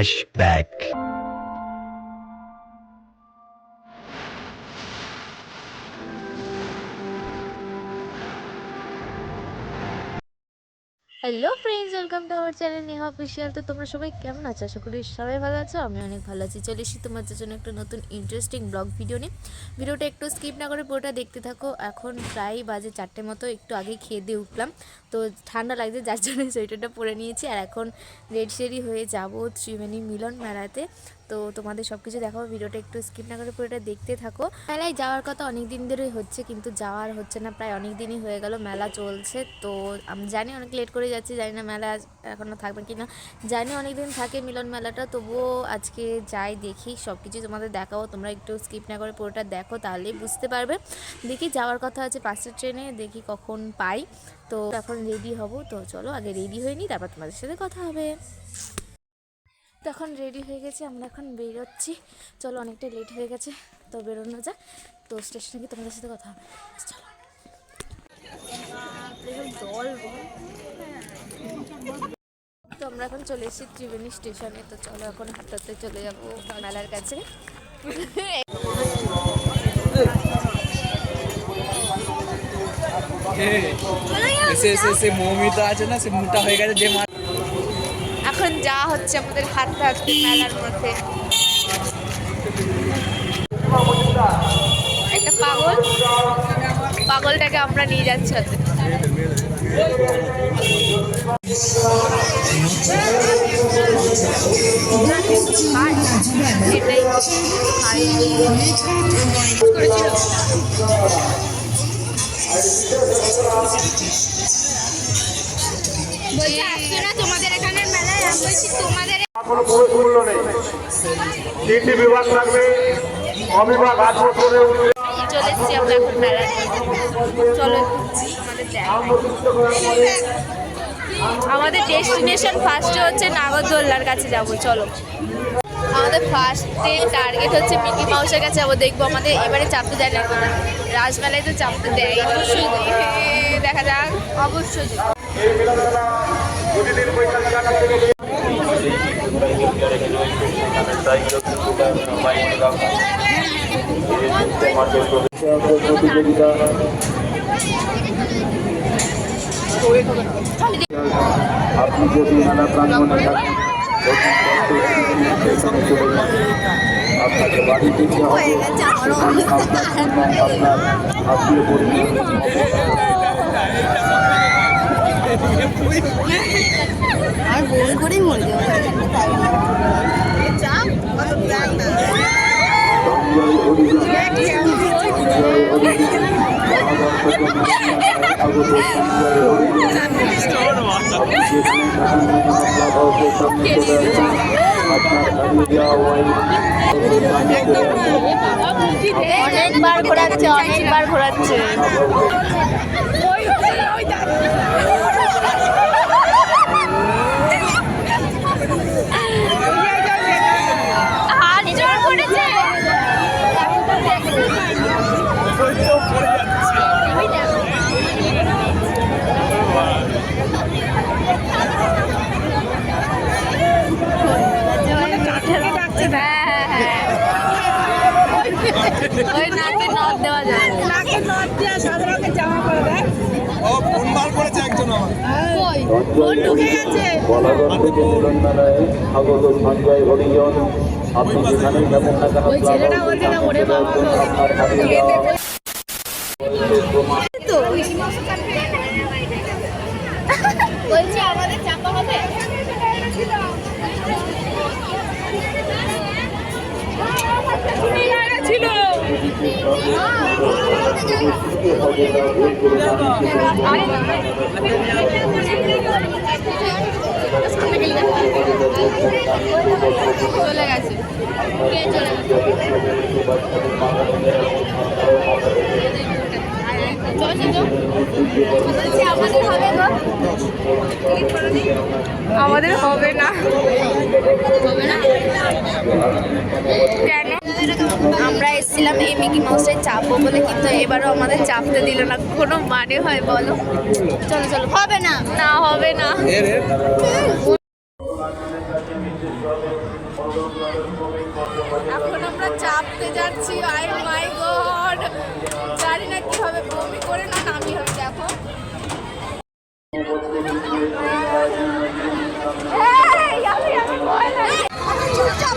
Flashback. Hello friends welcome to our channel Neha official তো তোমরা সবাই কেমন আছো? আশা করি সবাই ভালো আছো আমি অনেক ভালো আছি। চলে এসেছি তোমাদের জন্য একটা নতুন ইন্টারেস্টিং ব্লগ ভিডিও নিয়ে। ভিডিওটা একটু স্কিপ না করে পুরোটা দেখতে থাকো। এখন প্রায় বাজে চারটে মতো, একটু আগে খেয়ে দিয়ে উঠলাম। তো ঠান্ডা লাগছে, যার জন্য সোয়েটারটা পরে নিয়েছি। আর এখন রেড শেরি হয়ে যাব ত্রিবেণী মিলন মেলাতে। তো তোমাদের সব কিছু দেখাবো। ভিডিওটা একটু স্কিপ না করে পুরোটা দেখতে থাকো। মেলায় যাওয়ার কথা অনেক দিন ধরেই হচ্ছে, কিন্তু যাওয়ার হচ্ছে না। প্রায় অনেক দিনই হয়ে গেল মেলা চলছে। তো আমি জানি অনেক লেট করে যাচ্ছি, জানি না মেলা এখনও থাকবে কি না জানি অনেক দিন থাকে মিলন মেলাটা, তবুও আজকে যাই দেখি সব কিছু তোমাদের দেখাবো। তোমরা একটু স্কিপ না করে পুরোটা দেখো, তাহলেই বুঝতে পারবে। দেখি যাওয়ার কথা আছে পাঁচটার ট্রেনে, দেখি কখন পাই। তো এখন রেডি হব। তো চলো, আগে রেডি হয়ে নিই, তারপর তোমাদের সাথে কথা হবে। তো এখন রেডি হয়ে গেছে, আমরা এখন বেরোচ্ছি। চলো অনেকটা লেট হয়ে গেছে, তো বেরোনো যাক। তো স্টেশনে গিয়ে তোমাদের সাথে কথা হবে। চলো। তো আমরা এখন চলে এসেছি ত্রিবেণী স্টেশনে তো চলো এখন হাঁটাতে চলে যাব মেলার কাছে। মৌমিতা আছে না, সে মোটা হয়ে গেছে, যে এখন যা হচ্ছে আমাদের হাঁটতে হাঁটতে মেলার মধ্যে। একটা পাগল। পাগলটাকে আমরা নিয়ে যাচ্ছি হাতে করেছিল কোনো প্রবেশ মূল্য নেই। তিনটি বিভাগ থাকবে অবিভাগ চলে এসেছি আমরা এখন চলো আমাদের ডেস্টিনেশন ফার্স্টে হচ্ছে নাগরদোল্লার কাছে যাব চলো। আমাদের ফার্স্টে টার্গেট হচ্ছে মিকি মাউসের কাছে যাব দেখব আমাদের এবারে চাপতে দেয় না। কোনো রাজমেলায় তো চাপতে দেয়। দেখা যাক অবশ্যই প্রতিদিন বৈকাল চারটা থেকে প্রতিযোগিতা আপনি যদি মেলা প্রাঙ্গণে থাকেন সেখানে চলে যান আপনাকে বাড়ি দিতে হবে সেখানে আপনার জন্য আপনার আত্মীয় পরিবার অভিযান সঞ্জয় অভিযান আগত সঞ্জয় অভিযান আপনি যেখানে থাকেন না কেন ক্লাব হাউসের সামনে চলে আসুন আপনার হারিয়ে যাওয়া ওয়াইফ সামনে চলে আসুন অনেকবার ঘোরাচ্ছে অনেকবার ঘোরাচ্ছে হাত জোর করেছে হ্যাঁ, হ্যাঁ, হ্যাঁ। ওই নাকে নদ দেওয়া যায় ও ফোন বার করেছে একজন আমার বলাগড় থেকে মেলায় আগত সঞ্জয় হরিজন আপনি যাবেন না কেন আপনার আমাদের চাপা হবে ছিল। চলে গেছে কে চলে আমাদের হবে না। হবে না? কেন? আমরা এসেছিলাম এই মিকি মাউসে চাপবো বলে, কিন্তু এবারও আমাদের চাপতে দিল না। কোনো মানে হয় বলো? চলো চলো। হবে না। না, হবে না। এখন আমরা চাপতে যাচ্ছি। I my God! জানি না কি হবে, বমি করে না নামি হবে, দেখো এই, আমি- আমি ভয় লাগে। চুপচাপ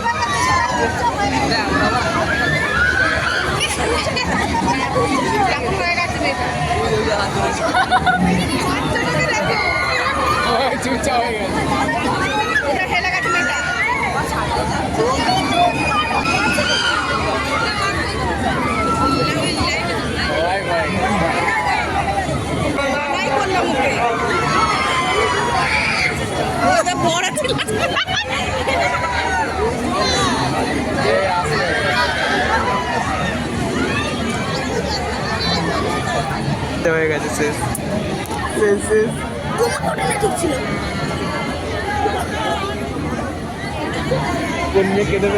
হয়ে গেছে ভাই ভাই এই আসবে। হয়ে গেছে শেষ শেষ শেষ কোন মেয়ে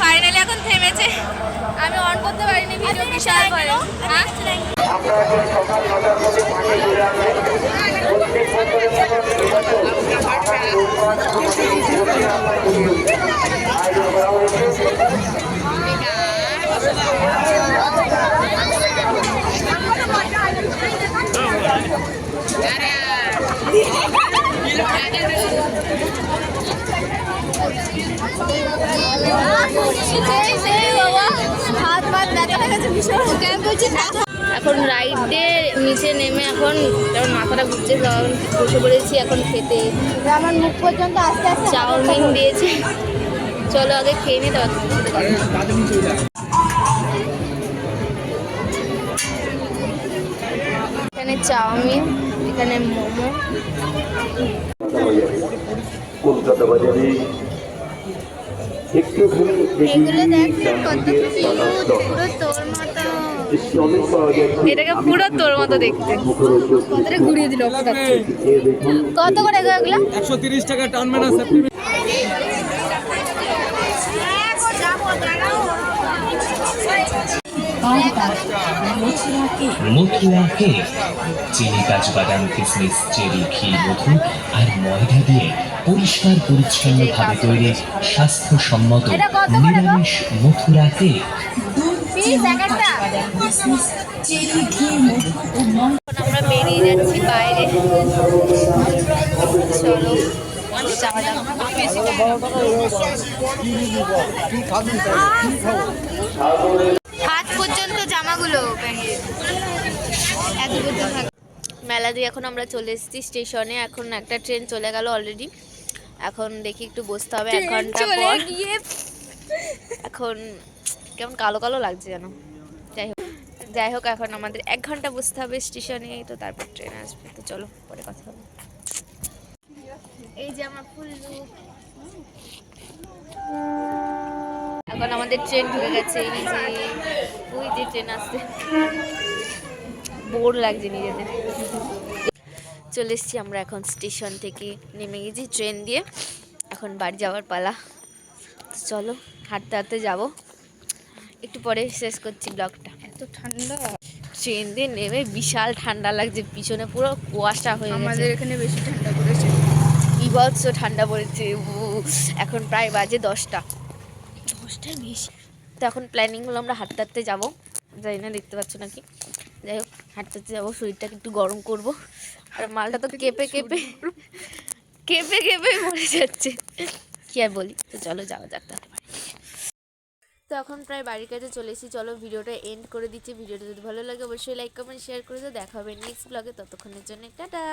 ফাইনালি এখন থেমেছে। আমি অন করতে পারিনি ভিডিও বিশাল করে। হ্যাঁ? আমরা এখন সকাল নটার মধ্যে এখন রাইডে নিচে নেমে এখন যেমন মাথাটা ঘুরছে তখন বসে পড়েছি এখন খেতে। আমার মুখ পর্যন্ত আস্তে আস্তে চাউমিন দিয়েছি। চলো আগে খেয়ে নি তারপর। এখানে চাউমিন এখানে মোমো। কলকাতা বাজারে একটুখানি এগুলো দেখ কত পাওয়া গেছে এটাকে পুরো তোর মতো দেখতে। কতটা ঘুরিয়ে দিল কত করে এগুলো? একশো তিরিশ টাকা টান মেনা সাপ্লিমেন্ট কেক চিনি কাজু বাদাম কিসমিস চেরি ঘি মধু আর ময়দা দিয়ে পরিষ্কার পরিচ্ছন্ন ভাবে তৈরি স্বাস্থ্যসম্মত নিরামিষ মথুরা কেক আমরা বেরিয়ে যাচ্ছি বাইরে। চলো হাত পর্যন্ত জামাগুলো এত পর্যন্ত মেলা দিয়ে এখন আমরা চলে এসেছি স্টেশনে। এখন একটা ট্রেন চলে গেল অলরেডি এখন দেখি একটু বসতে হবে এক ঘণ্টা পর। এখন কেমন কালো কালো লাগছে যেন। যাই হোক যাই হোক, এখন আমাদের এক ঘণ্টা বসতে হবে স্টেশনে, তো তারপর ট্রেন আসবে। তো চলো, পরে কথা হবে। এই যে আমার ফুল এখন আমাদের ট্রেন ঢুকে গেছে, এই যে ওই যে ট্রেন আসছে। বোর লাগছে নিজেদের। চলে এসেছি আমরা এখন স্টেশন থেকে, নেমে গেছি ট্রেন দিয়ে। এখন বাড়ি যাওয়ার পালা। চলো, হাঁটতে হাঁটতে যাব। একটু পরে শেষ করছি ব্লগটা। এত ঠান্ডা। ট্রেন দিয়ে নেমে বিশাল ঠান্ডা লাগছে পিছনে পুরো কুয়াশা হয়ে গেছে। আমাদের এখানে বেশি ঠান্ডা পড়েছে। বিভৎস ঠান্ডা পড়েছে? এখন প্রায় বাজে দশটা। দশটার বেশি। তো এখন প্ল্যানিং হলো আমরা হাঁটতে হাঁটতে যাব। জানি না দেখতে পাচ্ছ নাকি? যাই হোক হাঁটতে হাঁটতে যাব শরীরটাকে একটু গরম করব। আর মালটা তো কেঁপে কেঁপে কেঁপে কেঁপে মরে যাচ্ছে। কি আর বলি? তো চলো যাওয়া যাক তাহলে। তো এখন প্রায় বাড়ির কাছে চলে এসেছি। চলো ভিডিওটা এন্ড করে দিচ্ছি। ভিডিওটা যদি ভালো লাগে, অবশ্যই লাইক কমেন্ট শেয়ার করে দাও। দেখা হবে নেক্সট ব্লগে ততক্ষণের জন্য টাটা!